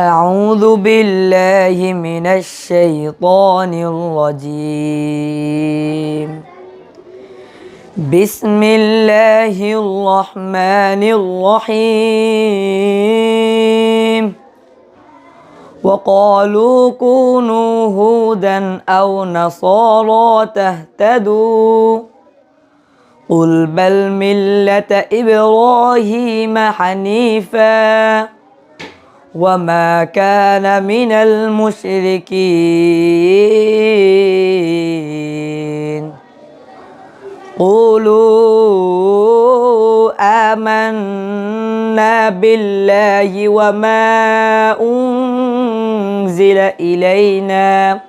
أعوذ بالله من الشيطان الرجيم. بسم الله الرحمن الرحيم. وقالوا كونوا هودا أو نصارى تهتدوا. قل بل ملة إبراهيم حنيفاً. وما كان من المشركين قولوا آمنا بالله وما أنزل إلينا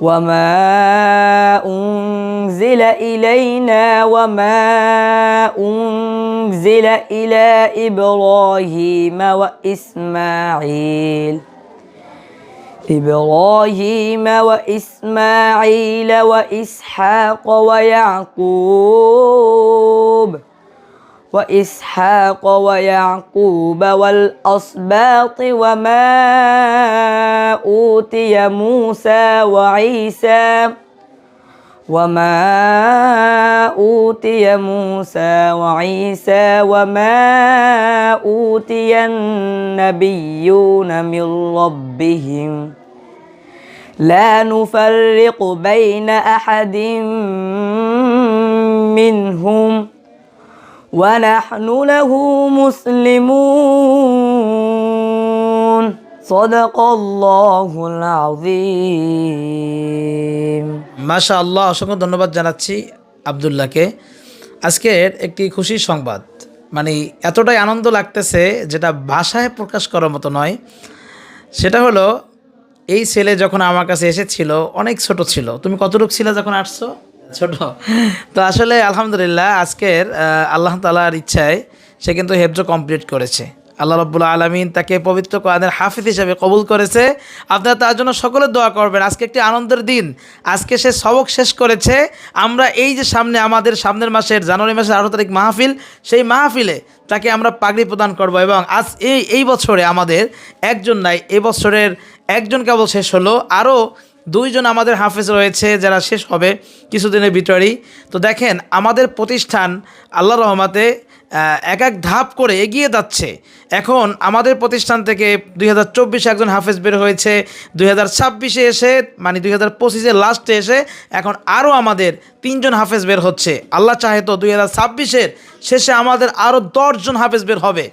وما أنزل إلينا وما أنزل إلى إبراهيم وإسماعيل إبراهيم وإسماعيل وإسحاق ويعقوب وإسحاق ويعقوب والأسباط وما أوتي موسى وعيسى وما أوتي موسى وعيسى وما أوتي النبيون من ربهم. لا نفرق بين أحد منهم. ونحن له مسلمون صدق الله العظيم মাশা আল্লাহ অসংখ্য ধন্যবাদ জানাচ্ছি আবদুল্লাহকে আজকের একটি খুশির সংবাদ মানে এতটাই আনন্দ লাগতেছে যেটা ভাষায় প্রকাশ করার মতো নয় সেটা হলো এই ছেলে যখন আমার কাছে এসেছিল অনেক ছোট ছিল তুমি কতটুকু ছিল যখন আসছো ছোট। তো আসলে আলহামদুলিল্লাহ আজকের আল্লাহ তালার ইচ্ছায় সে কিন্তু হেফজ কমপ্লিট করেছে। আল্লাহ রব্বুল আলমিন তাকে পবিত্র কোরআনের হাফিজ হিসেবে কবুল করেছে। আপনারা তার জন্য সকলে দোয়া করবেন। আজকে একটি আনন্দের দিন। আজকে সে সবক শেষ করেছে। আমরা এই যে সামনে আমাদের সামনের মাসের জানুয়ারি মাসের আঠারো তারিখ মাহফিল, সেই মাহফিলে তাকে আমরা পাগড়ি প্রদান করব এবং আজ এই এই বছরে আমাদের একজন নাই এই বছরের একজন কেবল শেষ হলো। আরও দুইজন আমাদের হাফেজ রয়েছে, যারা শেষ হবে কিছুদিনের ভিতরেই। তো দেখেন, আমাদের প্রতিষ্ঠান আল্লাহ রহমাতে এক এক ধাপ করে এগিয়ে যাচ্ছে। এখন আমাদের প্রতিষ্ঠান থেকে দুই হাজার চব্বিশে একজন হাফেজ বের হয়েছে, দুই হাজার ছাব্বিশে এসে মানে দুই হাজার পঁচিশে লাস্টে এসে এখন আরও আমাদের তিনজন হাফেজ বের হচ্ছে। আল্লাহ চাহে তো দুই হাজার ছাব্বিশের শেষে আমাদের আরও দশজন হাফেজ বের হবে।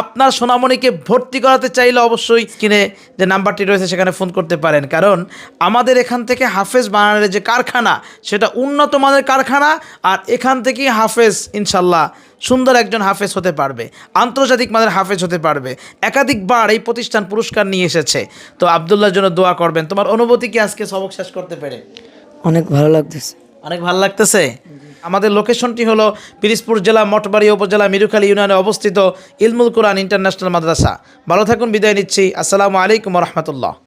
আপনার সোনামণিকে ভর্তি করাতে চাইলে অবশ্যই কিনে যে নাম্বারটি রয়েছে সেখানে ফোন করতে পারেন। কারণ আমাদের এখান থেকে হাফেজ বানানোর যে কারখানা, সেটা উন্নত মানের কারখানা, আর এখান থেকেই হাফেজ ইনশাল্লাহ সুন্দর একজন হাফেজ হতে পারবে আন্তর্জাতিক মানের হাফেজ হতে পারবে একাধিকবার এই প্রতিষ্ঠান পুরস্কার নিয়ে এসেছে। তো আবদুল্লাহর জন্য দোয়া করবেন। তোমার অনুভূতি কি আজকে সবক শেষ করতে পেরে? অনেক ভালো লাগতেছে। অনেক ভালো লাগতেছে? আমাদের লোকেশনটি হলো পিরিজপুর জেলা মঠবাড়ি উপজেলা মিরুখালী ইউনিয়নে অবস্থিত ইলমুল কোরআন ইন্টারন্যাশনাল মাদ্রাসা। ভালো থাকুন বিদায় নিচ্ছি। আসসালামু আলাইকুম রহমতুল্লাহ।